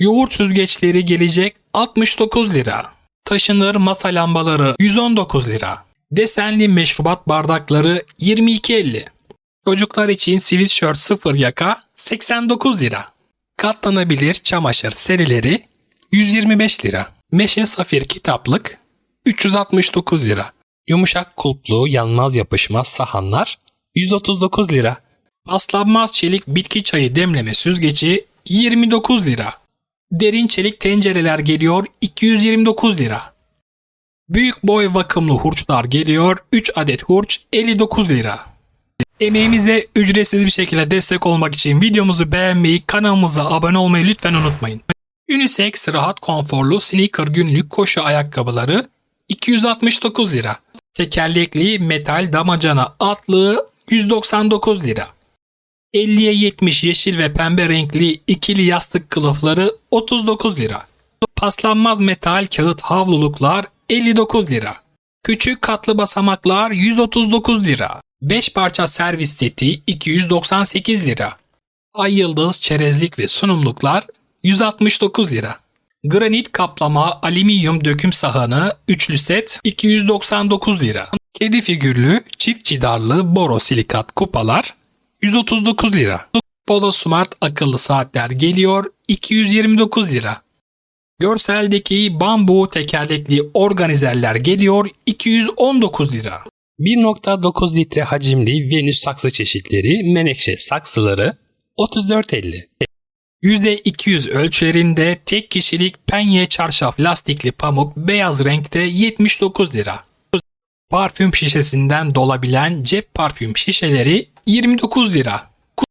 Yoğurt süzgeçleri gelecek 69 lira. Taşınır masa lambaları 119 lira. Desenli meşrubat bardakları 22.50. Çocuklar için sweatshirt 0 yaka 89 lira. Katlanabilir çamaşır serileri 125 lira. Meşe safir kitaplık 369 lira. Yumuşak kulplu yanmaz yapışmaz sahanlar 139 lira. Paslanmaz çelik bitki çayı demleme süzgeci 29 lira. Derin çelik tencereler geliyor 229 lira. Büyük boy vakımlı hurçlar geliyor 3 adet hurç 59 lira. Emeğimize ücretsiz bir şekilde destek olmak için videomuzu beğenmeyi, kanalımıza abone olmayı lütfen unutmayın. Unisex rahat konforlu sneaker günlük koşu ayakkabıları 269 lira. Tekerlekli metal damacana atlığı 199 lira. 50'ye 70 yeşil ve pembe renkli ikili yastık kılıfları 39 lira. Paslanmaz metal kağıt havluluklar 59 lira. Küçük katlı basamaklar 139 lira. 5 parça servis seti 298 lira. Ay yıldız çerezlik ve sunumluklar 169 lira. Granit kaplama alüminyum döküm sahanı üçlü set 299 lira. Kedi figürlü çift cidarlı borosilikat kupalar 139 lira. Polo Smart akıllı saatler geliyor 229 lira. Görseldeki bambu tekerlekli organizerler geliyor 219 lira. 1.9 litre hacimli Venüs saksı çeşitleri menekşe saksıları 34.50. %200 ölçülerinde tek kişilik penye çarşaf lastikli pamuk beyaz renkte 79 lira. Parfüm şişesinden dolabilen cep parfüm şişeleri 29 lira.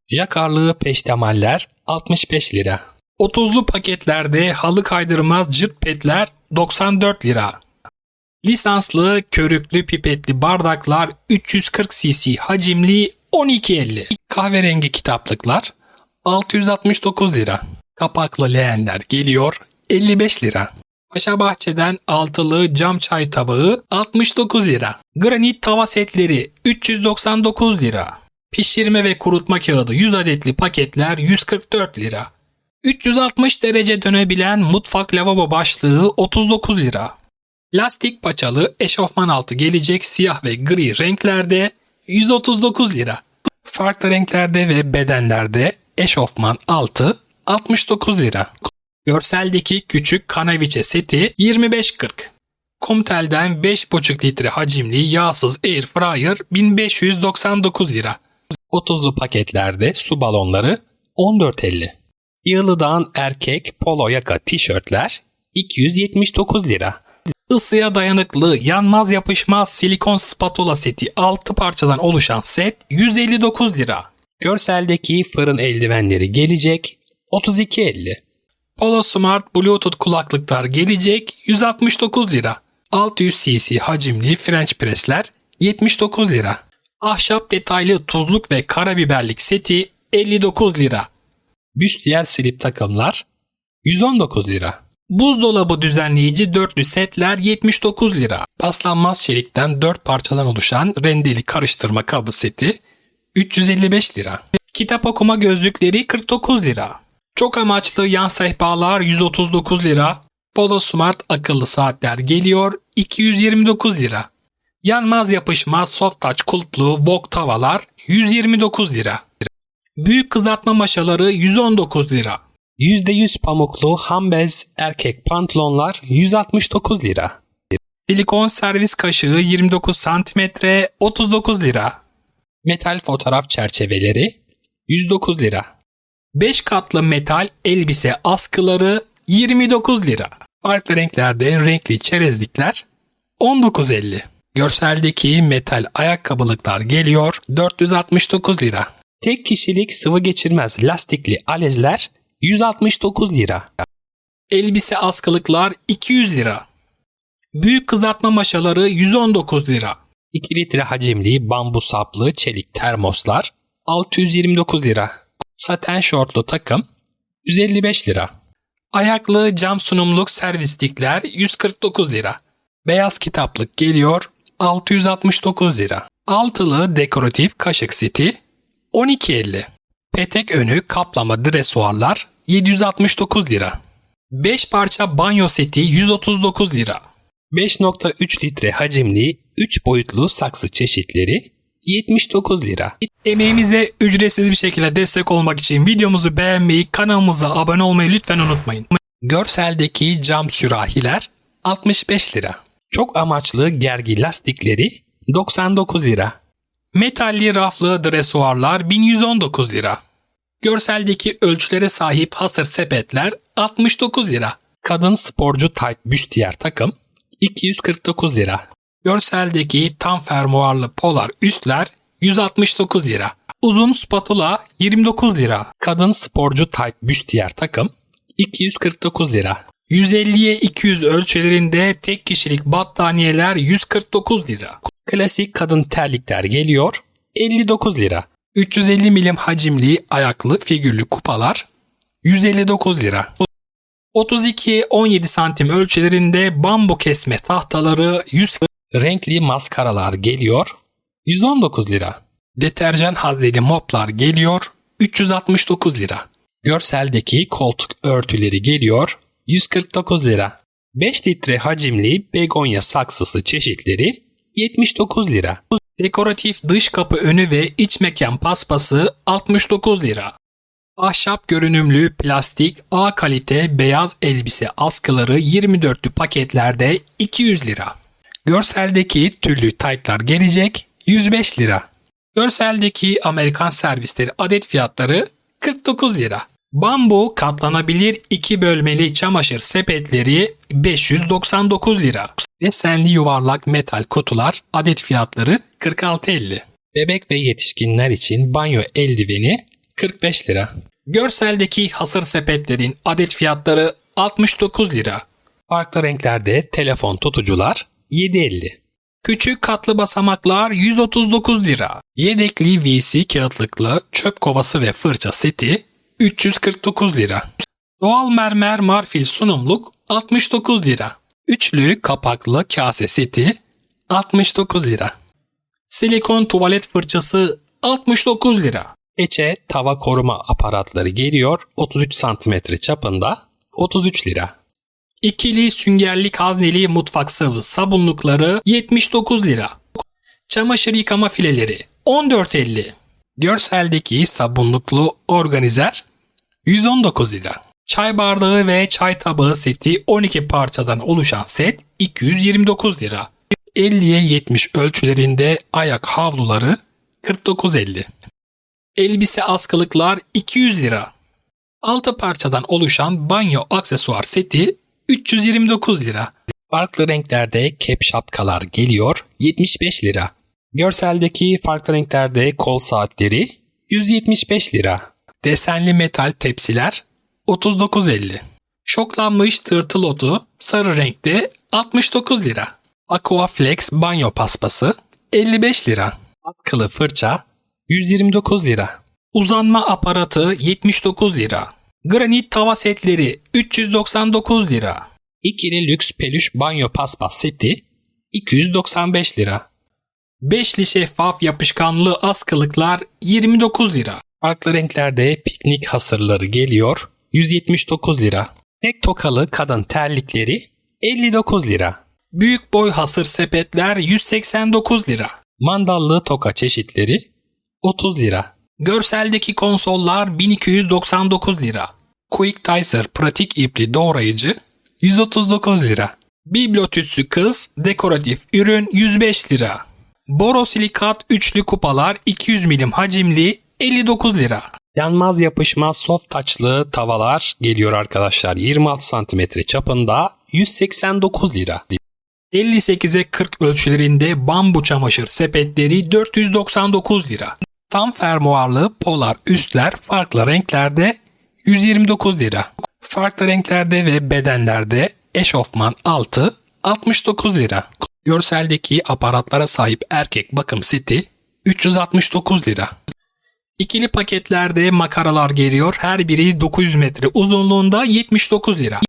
Jakarlı peştemaller 65 lira. 30'lu paketlerde halı kaydırmaz cırt petler 94 lira. Lisanslı körüklü pipetli bardaklar 340 cc hacimli 12.50. Kahverengi kitaplıklar 669 lira. Kapaklı leğenler geliyor 55 lira. Paşa Bahçe'den altılı cam çay tabağı 69 lira. Granit tava setleri 399 lira. Pişirme ve kurutma kağıdı 100 adetli paketler 144 lira. 360 derece dönebilen mutfak lavabo başlığı 39 lira. Lastik paçalı eşofman altı gelecek siyah ve gri renklerde 139 lira. Farklı renklerde ve bedenlerde eşofman altı 69 lira. Görseldeki küçük kanaviçe seti 25.40. Comtel'den 5,5 litre hacimli yağsız air fryer 1599 lira. 30'lu paketlerde su balonları 14.50. Yığılıdan erkek polo yaka tişörtler 279 lira. Isıya dayanıklı, yanmaz yapışmaz silikon spatula seti 6 parçadan oluşan set 159 lira. Görseldeki fırın eldivenleri gelecek 32.50. Polo Smart Bluetooth kulaklıklar gelecek 169 lira. 600 cc hacimli French pressler 79 lira. Ahşap detaylı tuzluk ve karabiberlik seti 59 lira. Büstiyer slip takımlar 119 lira. Buzdolabı düzenleyici dörtlü setler 79 lira. Paslanmaz çelikten 4 parçadan oluşan rendeli karıştırma kabı seti 355 lira. Kitap okuma gözlükleri 49 lira. Çok amaçlı yan sehpalar 139 lira. Polo Smart akıllı saatler geliyor 229 lira. Yanmaz yapışmaz soft touch kulplu wok tavalar 129 lira. Büyük kızartma maşaları 119 lira. %100 pamuklu hambez erkek pantolonlar 169 lira. Silikon servis kaşığı 29 cm 39 lira. Metal fotoğraf çerçeveleri 109 lira. 5 katlı metal elbise askıları 29 lira. Farklı renklerde renkli çerezlikler 19.50. Görseldeki metal ayakkabılıklar geliyor 469 lira. Tek kişilik sıvı geçirmez lastikli alezler 169 lira. Elbise askılıklar 200 lira. Büyük kızartma maşaları 119 lira. 2 litre hacimli bambu saplı çelik termoslar 629 lira. Saten şortlu takım 155 lira. Ayaklı cam sunumluk servislikler 149 lira. Beyaz kitaplık geliyor 669 lira. Altılı dekoratif kaşık seti 12.50. Petek önü kaplama dresuarlar 769 lira. 5 parça banyo seti 139 lira. 5.3 litre hacimli 3 boyutlu saksı çeşitleri 79 lira. Emeğimize ücretsiz bir şekilde destek olmak için videomuzu beğenmeyi, kanalımıza abone olmayı lütfen unutmayın. Görseldeki cam sürahiler 65 lira. Çok amaçlı gergi lastikleri 99 lira. Metalli raflı dresuarlar 1119 lira. Görseldeki ölçülere sahip hasır sepetler 69 lira. Kadın sporcu tight büstiyer takım 249 lira. Görseldeki tam fermuarlı polar üstler 169 lira. Uzun spatula 29 lira. Kadın sporcu tight büstiyer takım 249 lira. 150'ye 200 ölçülerinde tek kişilik battaniyeler 149 lira. Klasik kadın terlikler geliyor 59 lira. 350 milim hacimli ayaklı figürlü kupalar 159 lira. 32-17 santim ölçülerinde bambu kesme tahtaları 100 Renkli maskaralar geliyor 119 lira. deterjan hazneli moplar geliyor 369 lira. Görseldeki koltuk örtüleri geliyor 149 lira. 5 litre hacimli begonya saksısı çeşitleri 79 lira. Dekoratif dış kapı önü ve iç mekan paspası 69 lira. Ahşap görünümlü plastik A kalite beyaz elbise askıları 24'lü paketlerde 200 lira. Görseldeki tüllü taytlar gelecek 105 lira. Görseldeki Amerikan servisleri adet fiyatları 49 lira. Bambu katlanabilir iki bölmeli çamaşır sepetleri 599 lira. Desenli yuvarlak metal kutular adet fiyatları 46.50. Bebek ve yetişkinler için banyo eldiveni 45 lira. Görseldeki hasır sepetlerin adet fiyatları 69 lira. Farklı renklerde telefon tutucular 7.50. Küçük katlı basamaklar 139 lira. Yedekli VC kağıtlıklı çöp kovası ve fırça seti 349 lira. Doğal mermer marfil sunumluk 69 lira. Üçlü kapaklı kase seti 69 lira. Silikon tuvalet fırçası 69 lira. Peçe tava koruma aparatları geliyor 33 cm çapında 33 lira. İkili süngerlik hazneli mutfak sıvı sabunlukları 79 lira. Çamaşır yıkama fileleri 14.50. Görseldeki sabunluklu organizer 119 lira. Çay bardağı ve çay tabağı seti 12 parçadan oluşan set 229 lira. 50'ye 70 ölçülerinde ayak havluları 49.50. Elbise askılıklar 200 lira. 6 parçadan oluşan banyo aksesuar seti 329 lira. Farklı renklerde kep şapkalar geliyor 75 lira. Görseldeki farklı renklerde kol saatleri 175 lira. Desenli metal tepsiler 39.50. Şoklanmış tırtıl otu sarı renkte 69 lira. Aquaflex banyo paspası 55 lira. Atkılı fırça 129 lira. Uzanma aparatı 79 lira. Granit tava setleri 399 lira. İkili lüks peluş banyo paspas seti 295 lira. Beşli şeffaf yapışkanlı askılıklar 29 lira. Farklı renklerde piknik hasırları geliyor 179 lira. Tek tokalı kadın terlikleri 59 lira. Büyük boy hasır sepetler 189 lira. Mandallı toka çeşitleri 30 lira. Görseldeki konsollar 1299 lira. Quick Dicer pratik ipli doğrayıcı 139 lira. Bibliotütsü kız dekoratif ürün 105 lira. Borosilikat üçlü kupalar 200 milim hacimli 59 lira. Yanmaz yapışmaz soft touchlı tavalar geliyor arkadaşlar 26 cm çapında 189 lira. 58'e 40 ölçülerinde bambu çamaşır sepetleri 499 lira. Tam fermuarlı polar üstler farklı renklerde 129 lira. Farklı renklerde ve bedenlerde eşofman altı 69 lira. Görseldeki aparatlara sahip erkek bakım seti 369 lira. İkili paketlerde makaralar geliyor. Her biri 900 metre uzunluğunda 79 lira.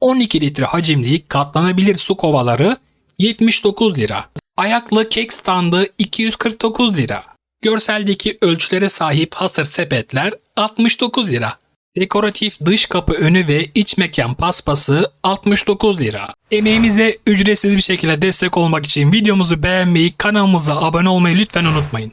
12 litre hacimli katlanabilir su kovaları 79 lira. Ayaklı kek standı 249 lira. Görseldeki ölçülere sahip hasır sepetler 69 lira. Dekoratif dış kapı önü ve iç mekan paspası 69 lira. Emeğimize ücretsiz bir şekilde destek olmak için videomuzu beğenmeyi, kanalımıza abone olmayı lütfen unutmayın.